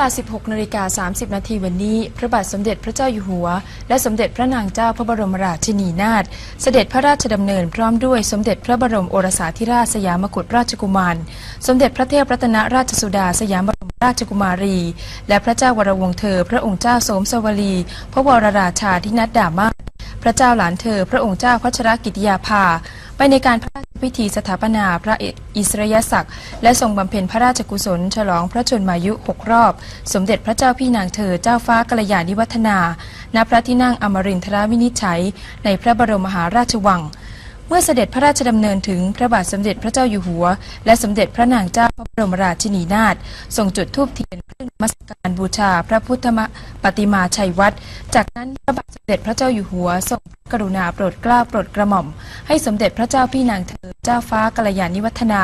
ลา 16นาฬิกา30 นาทีวันนี้ พระบาทสมเด็จพระเจ้าอยู่หัว และสมเด็จพระนางเจ้าพระบรมราชินีนาถเสด็จพระราชดำเนินพร้อมด้วยสมเด็จพระบรมโอรสาธิราชสยามกุฎราชกุมาร สมเด็จพระเทพรัตนราชสุดาสยามบรมราชกุมารี และพระเจ้าวรวงเธอ พระองค์เจ้าโสมสวลี พระวรราชาธินัดดามาพระเจ้าหลานเธอ พระองค์เจ้าพัชรกิติยาภา ไปในการ พิธีสถาปนาพระอิสริยศักดิ์และทรงบำเพ็ญพระราชกุศล ฉลองพระชนมายุ 6 รอบ สมเด็จพระเจ้าพี่นางเธอเจ้าฟ้ากัลยาณิวัฒนา ณ พระที่นั่งอมรินทรวินิจฉัย ในพระบรมมหาราชวัง เมื่อเสด็จพระราชดำเนินถึงพระบาทสมเด็จพระเจ้าอยู่หัว และสมเด็จพระนางเจ้าพระบรมราชินีนาถทรงจุดธูปเทียนเครื่องนมัสการบูชาพระพุทธมปฏิมาชัยวัดจากนั้นพระบาทสมเด็จพระเจ้าอยู่หัวทรงพระกรุณาโปรดเกล้าโปรดกระหม่อม ให้สมเด็จพระเจ้าพี่นางเธอ เจ้าฟ้ากัลยาณิวัฒนา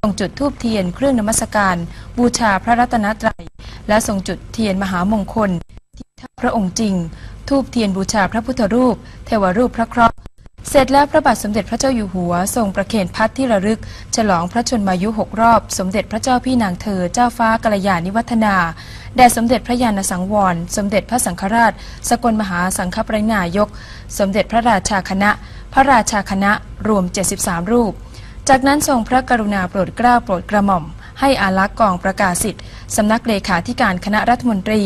ทรงจุดธูปเทียนเครื่องนมัสการ บูชาพระรัตนตรัย และทรงจุดเทียนมหามงคลที่ทพระองค์จริงทูบเทียนบูชาพระพุทธรูป เทวรูปพระเคราะห์เสร็จแล้วพระบาทสมเด็จพระเจ้าอยู่หัว ทรงประเคนพัดที่ระลึก ฉลองพระชนมายุหกรอบ สมเด็จพระเจ้าพี่นางเธอเจ้าฟ้ากัลยาณิวัฒนาแด่สมเด็จพระยาณสังวร สมเด็จพระสังฆราช สกลมหาสังฆปรินายก สมเด็จพระราชาคณะ ระราชาคณะรวม 73 รูป จากนั้นทรงพระกรุณาโปรดเกล้าโปรดกระหม่อม ให้อารักษ์กองประกาศสิทธิ์สำนักเลขาธิการคณะรัฐมนตรี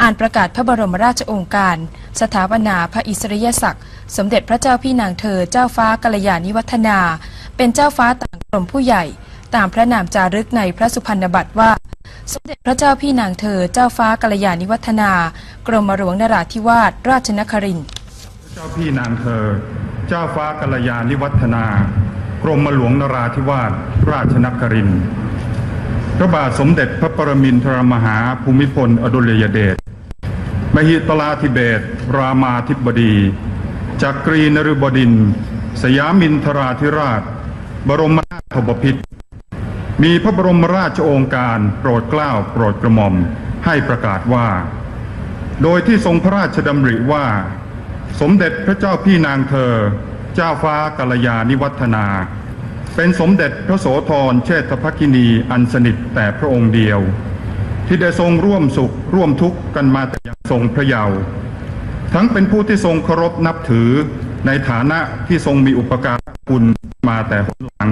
อ่านประกาศพระบรมราชโองการ สถาปนาพระอิสริยศักดิ์สมเด็จพระเจ้าพี่นางเธอเจ้าฟ้ากัลยาณิวัฒนา เป็นเจ้าฟ้าต่างกรมผู้ใหญ่ ตามพระนามจารึกในพระสุพรรณบัตรว่าสมเด็จพระเจ้าพี่นางเธอเจ้าฟ้ากัลยาณิวัฒนา กรมหลวงนราธิวาสราชนครินทร์เจ้าพี่นางเธอ เจ้าฟ้ากัลยาณิวัฒนากรมหลวงนราธิวาสราชนครินทร์พระบาทสมเด็จพระปรมินทรมหาภูมิพล อดุลยเดชมหิตลาธิเบศรามาธิบดี จักรีนฤบดิน สยามินทราธิราช บรมนาถบพิตรมีพระบรมราชโองการโปรดเกล้าโปรดกระหม่อมให้ประกาศว่า โดยที่ทรงพระราชดำริว่า สมเด็จพระเจ้าพี่นางเธอ เจ้าฟ้ากัลยาณิวัฒนา เป็นสมเด็จพระโสธรเชษฐภคินีอันสนิทแต่พระองค์เดียว ที่ได้ทรงร่วมสุขร่วมทุกข์กันมาแต่ยังทรงพระเยาว์ทั้งเป็นผู้ที่ทรงเคารพนับถือในฐานะที่ทรงมีอุปการะคุณมาแต่หนหลัง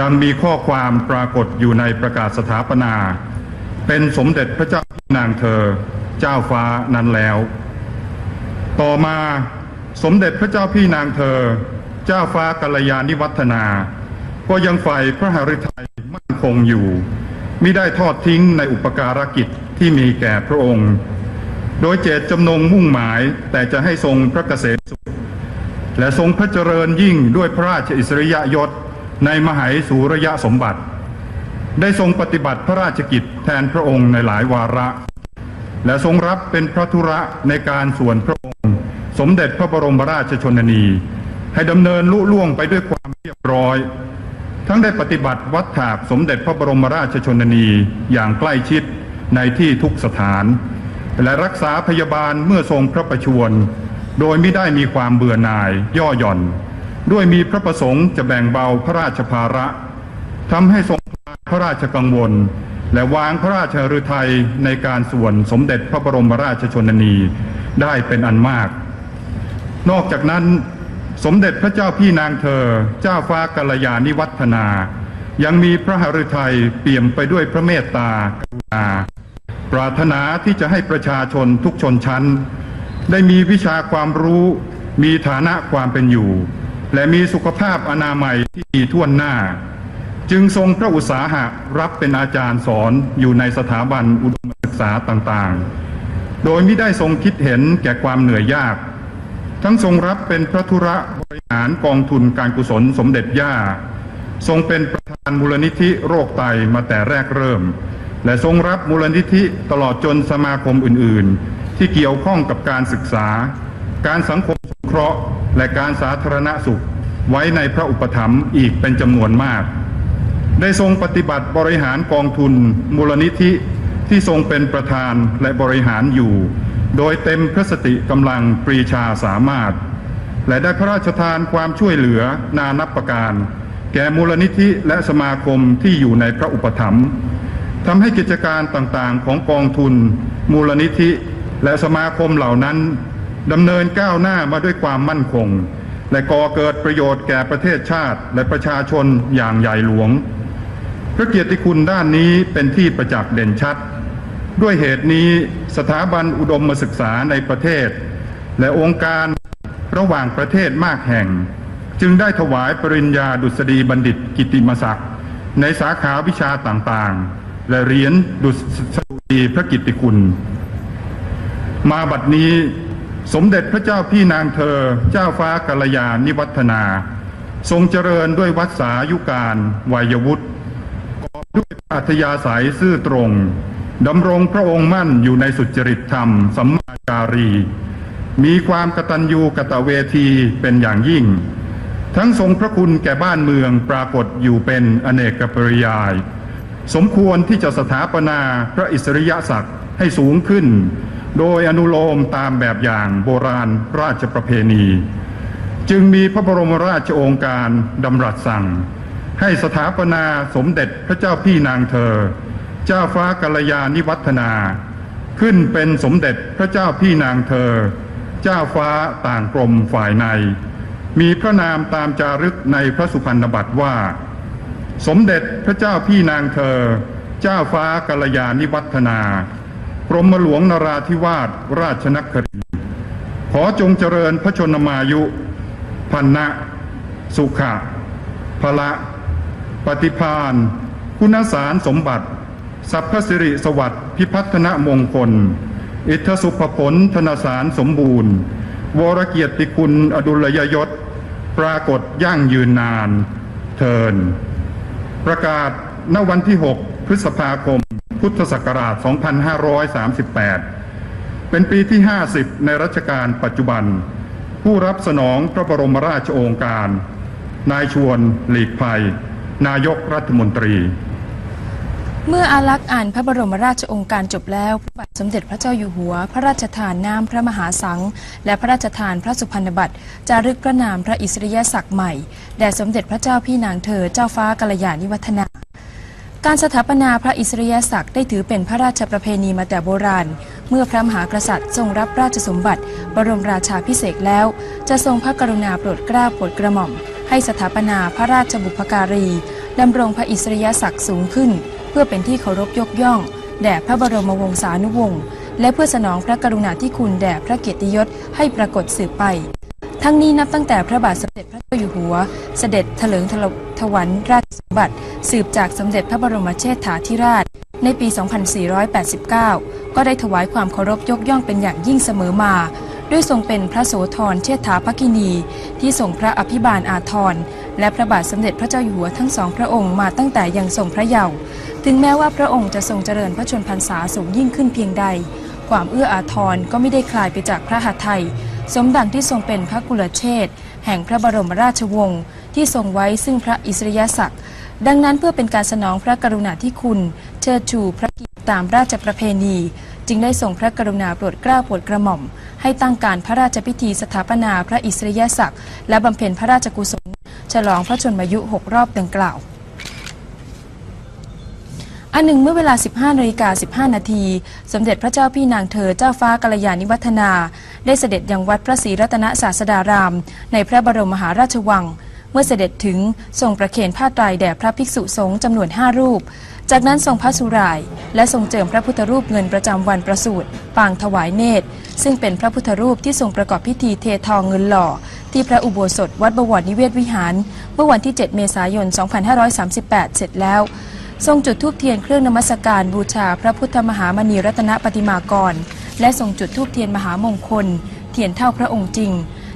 ดังมีข้อความปรากฏอยู่ในประกาศสถาปนา เป็นสมเด็จพระเจ้าพี่นางเธอ เจ้าฟ้านั้นแล้ว ต่อมาสมเด็จพระเจ้าพี่นางเธอ เจ้าฟ้ากัลยาณิวัฒนา ก็ยังฝ่พระหฤทัยมั่นคงอยู่มิได้ทอดทิ้งในอุปการกิจที่มีแก่พระองค์ โดยเจตจำนงมุ่งหมายแต่จะให้ทรงพระเกษมสุข และทรงพระเจริญยิ่งด้วยพระราชอิสริยยศในมหายสูรยสมบัติ ได้ทรงปฏิบัติพระราชกิจแทนพระองค์ในหลายวาระ และทรงรับเป็นพระธุระในการส่วนพระ มเด็จพระบรมราชชนนี ให้ดำเนินลุล่วงไปด้วยความเรียบร้อย ทั้งได้ปฏิบัติวัดถากสมเด็จพระบรมราชชนนีอย่างใกล้ชิดในที่ทุกสถาน และรักษาพยาบาลเมื่อทรงพระประชวรโดยไม่ได้มีความเบื่อหน่ายย่อหย่อน ด้วยมีพระประสงค์จะแบ่งเบาพระราชภาระทำให้ทรงพระราชกังวล และวางพระราชฤทัยในการส่วนสมเด็จพระบรมราชชนนีได้เป็นอันมาก นอกจากนั้นสมเด็จพระเจ้าพี่นางเธอ เจ้าฟ้ากัลยาณิวัฒนา ยังมีพระหฤทัยเปี่ยมไปด้วยพระเมตตากรุณา ปรารถนาที่จะให้ประชาชนทุกชนชั้น ได้มีวิชาความรู้ มีฐานะความเป็นอยู่ และมีสุขภาพอนามัยที่ดีทั่วหน้า จึงทรงพระอุตสาหะรับเป็นอาจารย์สอนอยู่ในสถาบันอุดมศึกษาต่างๆ โดยไม่ได้ทรงคิดเห็นแก่ความเหนื่อยยาก ทั้งทรงรับเป็นพระธุระบริหารกองทุนการกุศลสมเด็จย่า ทรงเป็นประธานมูลนิธิโรคไตมาแต่แรกเริ่ม และทรงรับมูลนิธิตลอดจนสมาคมอื่น ๆ ที่เกี่ยวข้องกับการศึกษา การสังคมสงเคราะห์ และการสาธารณสุข ไว้ในพระอุปถัมภ์อีกเป็นจำนวนมาก ได้ทรงปฏิบัติบริหารกองทุนมูลนิธิที่ทรงเป็นประธานและบริหารอยู่ โดยเต็มพระสติกำลังปรีชาสามารถ และได้พระราชทานความช่วยเหลือนานับประการ แก่มูลนิธิและสมาคมที่อยู่ในพระอุปถัมภ์ทำให้กิจการต่างๆ ของกองทุน มูลนิธิและสมาคมเหล่านั้นดำเนินก้าวหน้ามาด้วยความมั่นคง และก่อเกิดประโยชน์แก่ประเทศชาติและประชาชนอย่างใหญ่หลวง พระเกียรติคุณด้านนี้เป็นที่ประจักษ์เด่นชัด ด้วยเหตุนี้สถาบันอุดมศึกษาในประเทศ และองค์การระหว่างประเทศมากแห่ง จึงได้ถวายปริญญาดุษฎีบัณฑิตกิติมศักดิ์ในสาขาวิชาต่างๆ และเหรียญดุษฎีพระกิตติคุณ มาบัดนี้สมเด็จพระเจ้าพี่นางเธอเจ้าฟ้ากัลยาณิวัฒนา ทรงเจริญด้วยวัดสายุการวัยวุฒิกอบด้วยอัธยาศัยซื่อตรง ดำรงพระองค์มั่นอยู่ในสุจริตธรรมสัมมาจารี มีความกตัญญูกตเวทีเป็นอย่างยิ่ง ทั้งทรงพระคุณแก่บ้านเมืองปรากฏอยู่เป็นอเนกปริยาย สมควรที่จะสถาปนาพระอิสริยศักดิ์ให้สูงขึ้น โดยอนุโลมตามแบบอย่างโบราณราชประเพณี จึงมีพระบรมราชโองการดำรัสสั่ง ให้สถาปนาสมเด็จพระเจ้าพี่นางเธอ เจ้าฟ้ากัลยาณิวัฒนา ขึ้นเป็นสมเด็จพระเจ้าพี่นางเธอ เจ้าฟ้าต่างกรมฝ่ายใน มีพระนามตามจารึกในพระสุพรรณบัตรว่า สมเด็จพระเจ้าพี่นางเธอ เจ้าฟ้ากัลยาณิวัฒนากรมหลวงนราธิวาสราชนครินขอจงเจริญพระชนมายุ พันนะ สุขะพละ ปฏิพานคุณสารสมบัติ สัพพสิริสวัสดิ์พิพัฒนมงคล อิทธสุภผลธนสารสมบูรณ์ วรเกียรติคุณอดุลยยศ ปรากฏยั่งยืนนานเทิน ประกาศณวันที่ 6 พฤษภาคม พุทธศักราช 2538 เป็นปีที่ 50 ในรัชกาลปัจจุบัน ผู้รับสนองพระบรมราชโองการ นายชวนหลีกภัย นายกรัฐมนตรี เมื่ออาลักษ์อ่านพระบรมราชองค์การจบแล้วพระบาทสมเด็จพระเจ้าอยู่หัว พระราชทานนามพระมหาสังและพระราชทานพระสุพรรณบัตรจารึกพระนามพระอิสริยศักดิ์ใหม่แด่สมเด็จพระเจ้าพี่นางเธอเจ้าฟ้ากัลยาณิวัฒนา การสถาปนาพระอิสริยศักดิ์ได้ถือเป็นพระราชประเพณีมาแต่โบราณ เมื่อพระมหากษัตริย์ทรงรับราชสมบัติ บรมราชาพิเศษแล้ว จะทรงพระกรุณาโปรดเกล้าโปรดกระหม่อม ให้สถาปนาพระราชบุพการีดำรงพระอิสริยศักดิ์สูงขึ้น พื่อเป็นที่เคารพยกย่อง แด่พระบรมวงศานุวงศ์และเพื่อสนองพระกรุณาธิคุณแด่พระเกียรติยศให้ปรากฏสืบไป ทั้งนี้นับตั้งแต่พระบาทสมเด็จพระเจ้าอยู่หัว เสด็จเถลิงถวันราชสมบัติ สืบจากสมเด็จพระบรมเชษฐาธิราช ในปี 2489 ก็ได้ถวายความเคารพยกย่องเป็นอย่างยิ่งเสมอมา ด้วยทรงเป็นพระโสธรเชษฐาภคินี ที่ทรงพระอภิบาลอาทรและพระบาทสมเด็จพระเจ้าอยู่หัวทั้งสองพระองค์มาตั้งแต่ยังทรงพระเยาว์ถึงแม้ว่าพระองค์จะทรงเจริญพระชนพรรษาสูงยิ่งขึ้นเพียงใด ความเอื้ออาทรก็ไม่ได้คลายไปจากพระหัตถ์ไทย สมดังที่ทรงเป็นพระกุลเชษแห่งพระบรมราชวงศ์ที่ทรงไว้ซึ่งพระอิสริยศักดิ์ดังนั้นเพื่อเป็นการสนองพระกรุณาธิคุณ เชิดชูพระกียรติตามราชประเพณี จึงได้ทรงพระกรุณาโปรดเกล้าโปรดกระหม่อม ให้ตั้งการพระราชพิธีสถาปนาพระอิสริยศักดิ์และบำเพ็ญพระราชกุศล ฉลองพระชนมายุ6รอบดังกล่าวอันหนึ่งเมื่อเวลา 15นาฬิกา15 นาที สมเด็จพระเจ้าพี่นางเธอเจ้าฟ้ากัลยาณิวัฒนา ได้เสด็จยังวัดพระศรีรัตนศาสดาราม ในพระบรมมหาราชวัง เมื่อเสด็จถึงทรงประเคนผ้าไตรแด่พระภิกษุสงฆ์จำนวน 5 รูป จากนั้นทรงพระสุราย และทรงเจิมพระพุทธรูปเงินประจำวันประสูติปางถวายเนตร ซึ่งเป็นพระพุทธรูปที่ทรงประกอบพิธีเททองเงินหล่อ ที่พระอุโบสถวัดบวรนิเวศวิหาร เมื่อวันที่ 7 เมษายน 2538 เสร็จแล้ว ทรงจุดธูปเทียนเครื่องนมัสการบูชาพระพุทธมหามณีรัตนปฏิมากร และทรงจุดธูปเทียนมหามงคล เทียนเท่าพระองค์จริง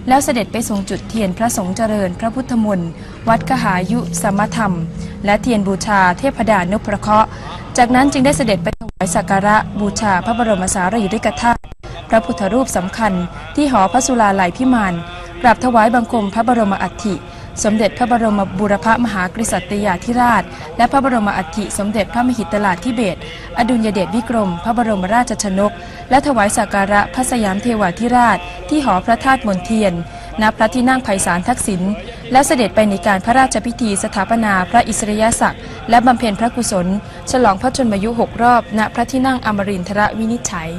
แล้วเสด็จไปทรงจุดเทียนพระสงฆ์เจริญพระพุทธมนต์วัดกหายุสมธรรม และเทียนบูชาเทพดานพเคราะห์จากนั้นจึงได้เสด็จไปถวายสักการะบูชาพระบรมสารีริกธาตุพระพุทธรูปสำคัญที่หอพระสุราลัยพิมานกราบถวายบังคมพระบรมอัฐิ สมเด็จพระบรมบูรพมหากษัตริยาธิราช และพระบรมอัฐิสมเด็จพระมหิตลาธิเบศอดุลยเดชวิกรม พระบรมราชชนก และถวายสักการะพระสยามเทวาธิราช ที่หอพระธาตุมนเทียน ณ พระที่นั่งไพศาลทักษิณ และเสด็จไปในการพระราชพิธีสถาปนาพระอิสริยศักดิ์ และบำเพ็ญพระกุศล ฉลองพระชนมายุ6รอบ ณ พระที่นั่งอมรินทรวินิจฉัย